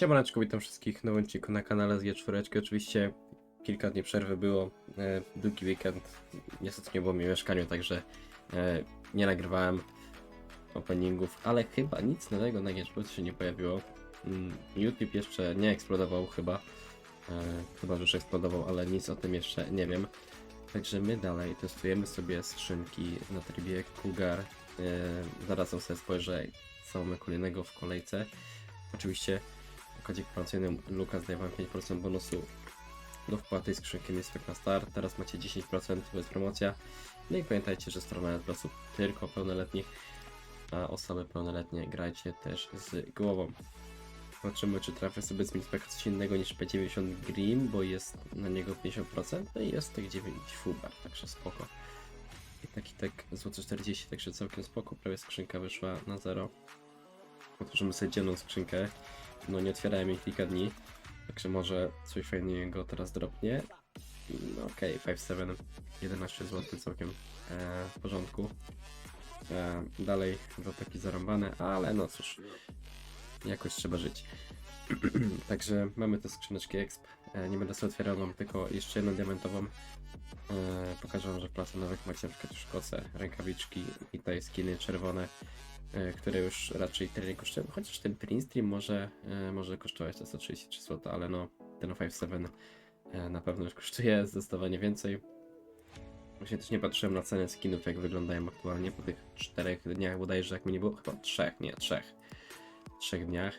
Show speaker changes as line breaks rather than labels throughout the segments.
Siemaneczko, witam wszystkich w nowym odcinku na kanale z G4. Oczywiście kilka dni przerwy było, e, długi weekend, niestety nie było mi w mieszkaniu, także e, nie nagrywałem openingów, ale chyba nic nowego na G4 się nie pojawiło. Mm, YouTube jeszcze nie eksplodował chyba, e, chyba już eksplodował, ale nic o tym jeszcze nie wiem. Także my dalej testujemy sobie skrzynki na trybie Cougar. E, zaraz sobie spojrzę, co mamy kolejnego w kolejce. Oczywiście kodzik promocyjny Lukas daje wam 5% bonusu do wpłaty skrzynki Mistrz na start. Teraz macie 10% bez promocja. No i pamiętajcie, że strona jest dla osób tylko pełnoletnich, a osoby pełnoletnie grajcie też z głową. Zobaczymy, czy trafię sobie z Mistrz coś innego niż P90 Green, bo jest na niego 50%, no i jest tak 9 Fubar, także spoko. I taki tak złoto 40, także całkiem spoko, prawie skrzynka wyszła na zero. Otworzymy sobie dzienną skrzynkę. No nie otwierałem jej kilka dni, także może coś fajnego teraz dropnie. No okej, okay, 5-7, 11 zł całkiem e, w porządku. E, dalej za taki zarąbane, ale no cóż, jakoś trzeba żyć. Także mamy te skrzyneczki exp. E, nie będę sobie otwierał, mam tylko jeszcze jedną diamentową. E, pokażę wam, że w pracy nowych macie na przykład już koce, rękawiczki i tutaj skiny czerwone, e, które już raczej tyle kosztują. Chociaż ten print stream może, może kosztować te 133 zł, ale no ten 5.7 e, na pewno już kosztuje zdecydowanie więcej. Właśnie też nie patrzyłem na ceny skinów, jak wyglądają aktualnie po tych czterech dniach, bodajże jak mi nie było, chyba trzech, nie, trzech. Trzech dniach.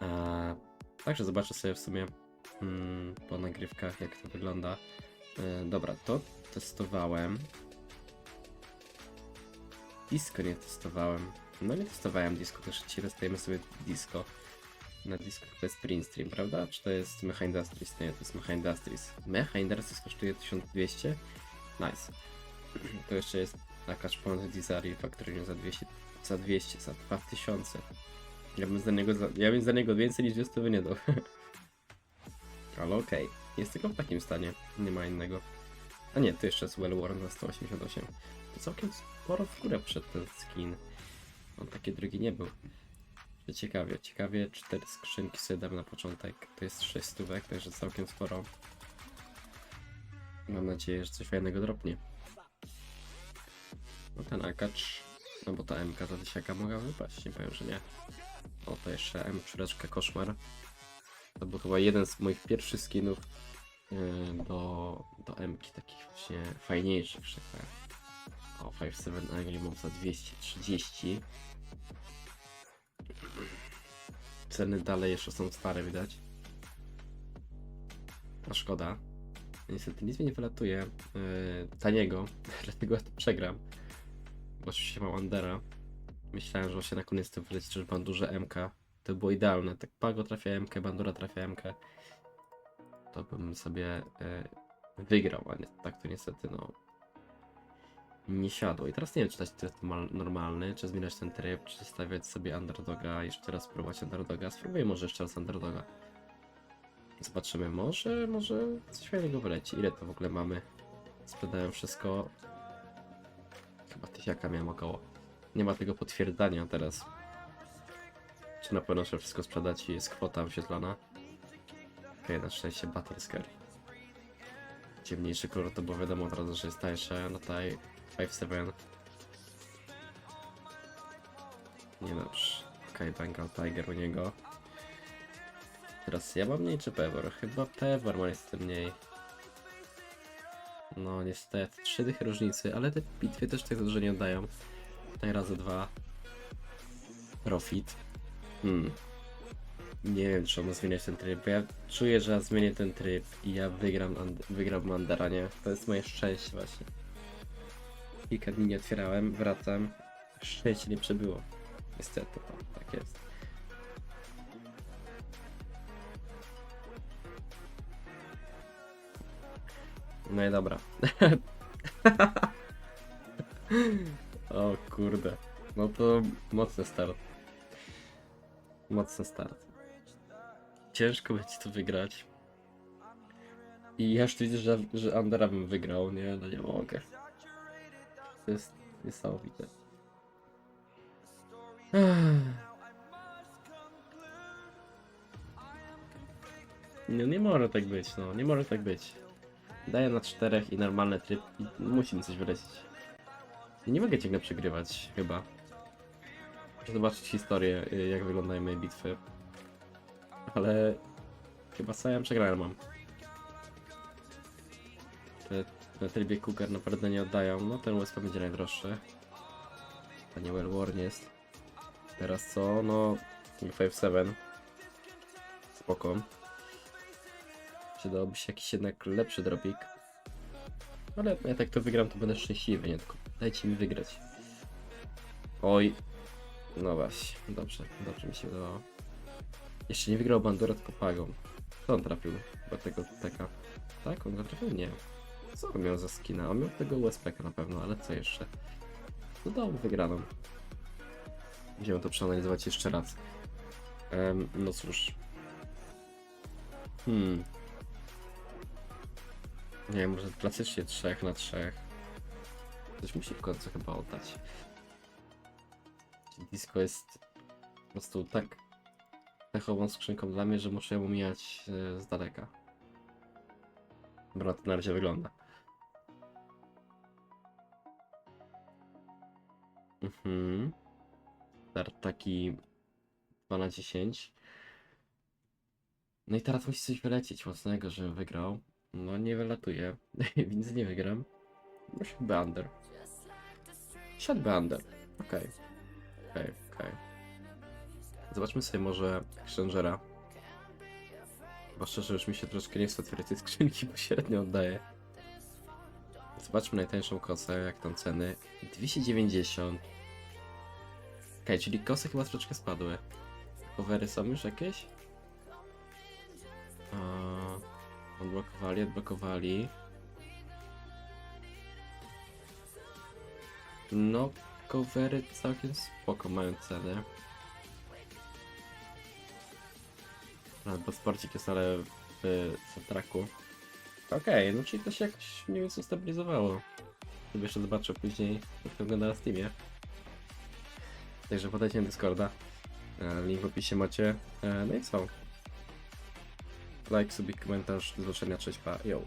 A, także zobaczę sobie w sumie po nagrywkach, jak to wygląda. E, dobra, to testowałem. Disco nie testowałem. No nie testowałem disco, też dzisiaj testujemy sobie disco. Na disco to jest Print Stream, prawda? Czy to jest Mecha Industries? Nie, to jest Mecha Industries. Mecha Industries kosztuje 1200. Nice. To jeszcze jest taka szpont Desire Factory za 200, za 200, za 2000. Ja bym za niego, za, ja bym za niego więcej niż 200 by nie dał. Ale okej, jest tylko w takim stanie, nie ma innego. A nie, to jeszcze jest Well Worn za 188. To całkiem sporo w górę przed ten skin. On taki drugi nie był. Ciekawie, ciekawie, cztery skrzynki sobie na początek. To jest 6 stówek, także całkiem sporo. Mam nadzieję, że coś fajnego dropnie. No ten akacz, no bo ta MK za tysiaka mogła wypaść, nie powiem, że nie. O, to jeszcze M4 koszmar. To był chyba jeden z moich pierwszych skinów yy, do, do M-ki, takich właśnie fajniejszych, że tak. O, 5.7 Agri mam za 230. Ceny dalej jeszcze są stare, widać. A szkoda. Niestety nic mi nie wylatuje yy, taniego, dlatego ja to przegram. Bo oczywiście mam Undera. Myślałem, że się na koniec to wyleci, mam duże MK. To było idealne. Tak Pago trafia MK, Bandura trafia MK. To bym sobie e, wygrał, a nie, tak to niestety no nie siadło. I teraz nie wiem, czy dać tryb normal- normalny, czy zmieniać ten tryb, czy stawiać sobie underdoga, jeszcze raz spróbować underdoga. Spróbuję może jeszcze raz underdoga. Zobaczymy, może, może coś fajnego wyleci. Ile to w ogóle mamy? Sprzedałem wszystko. Chyba tysiaka miałem około. Nie ma tego potwierdzania teraz. Czy na pewno trzeba wszystko sprzedać i jest kwota wyświetlona? Okej, na szczęście Battlescar. Ciemniejszy kolor to było wiadomo od razu, że jest tańsze, no tutaj 5-7. Nie dobrze. Okej, Bengal Tiger u niego. Teraz ja mam mniej czy Pewor? Chyba Pewor ma niestety mniej. No niestety, trzy dychy różnicy, ale te bitwy też tak dużo nie oddają. Tutaj razy dwa. Profit. Hmm. Nie wiem, czy mam zmieniać ten tryb, bo ja czuję, że ja zmienię ten tryb i ja wygram, wygram Mandara, nie? To jest moje szczęście właśnie. Kilka dni nie otwierałem, wracam. Szczęście nie przebyło. Niestety, to, tak jest. No i dobra. o kurde. No to mocny start. Mocny start. Ciężko będzie to wygrać. I ja już widzę, że, że Andera bym wygrał, nie? No nie mogę. To jest niesamowite. Nie, nie może tak być, no, nie może tak być. Daję na czterech i normalny tryb i musi mi coś wylecieć. Nie mogę ciągle przegrywać, chyba. Zobaczyć historię, y, jak wyglądają moje bitwy. Ale chyba sam przegrałem mam. Te, na trybie Cougar naprawdę nie oddają. No ten USP będzie najdroższy. A nie Well Worn jest. Teraz co? No 5-7. Spoko. Przydałoby się jakiś jednak lepszy dropik. Ale ja tak to wygram, to będę szczęśliwy, nie tylko dajcie mi wygrać. Oj. No właśnie, dobrze, dobrze mi się udało. Jeszcze nie wygrał Bandura, tylko Pagą. Kto on trafił? Chyba tego taka. Tak? On go trafił? Nie. Co on miał za skina? On miał tego USP na pewno, ale co jeszcze? No mu wygraną. Będziemy to przeanalizować jeszcze raz. Em, no cóż. Hmm. Nie wiem, może klasycznie 3 na 3. Coś musi w końcu chyba oddać. Disco jest po prostu tak pechową skrzynką dla mnie, że muszę ją omijać e, z daleka. Dobra, to na razie wygląda. Mhm. Start taki 2 na 10. No i teraz musi coś wylecieć mocnego, żebym wygrał. No nie wylatuje, więc nie wygram. Siadłby under. Siadłby under. Okej. Okej, okej. Zobaczmy sobie może Exchangera. Bo szczerze już mi się troszkę nie chce otwierać tej skrzynki, bo średnio oddaje. Zobaczmy najtańszą kosę, jak tam ceny. 290. Okej, czyli kosy chyba troszeczkę spadły. Covery są już jakieś? A, odblokowali, odblokowali. No, covery całkiem spoko mają cenę. Albo sporcik jest ale w soundtracku. Okej, no czyli to się jakoś mniej więcej stabilizowało. Sobie jeszcze zobaczę później, jak to wygląda na Steamie. Także podajcie na Discorda. E, Link w opisie macie. E, No i co? Like, subik, komentarz, do zobaczenia, cześć, pa, yo.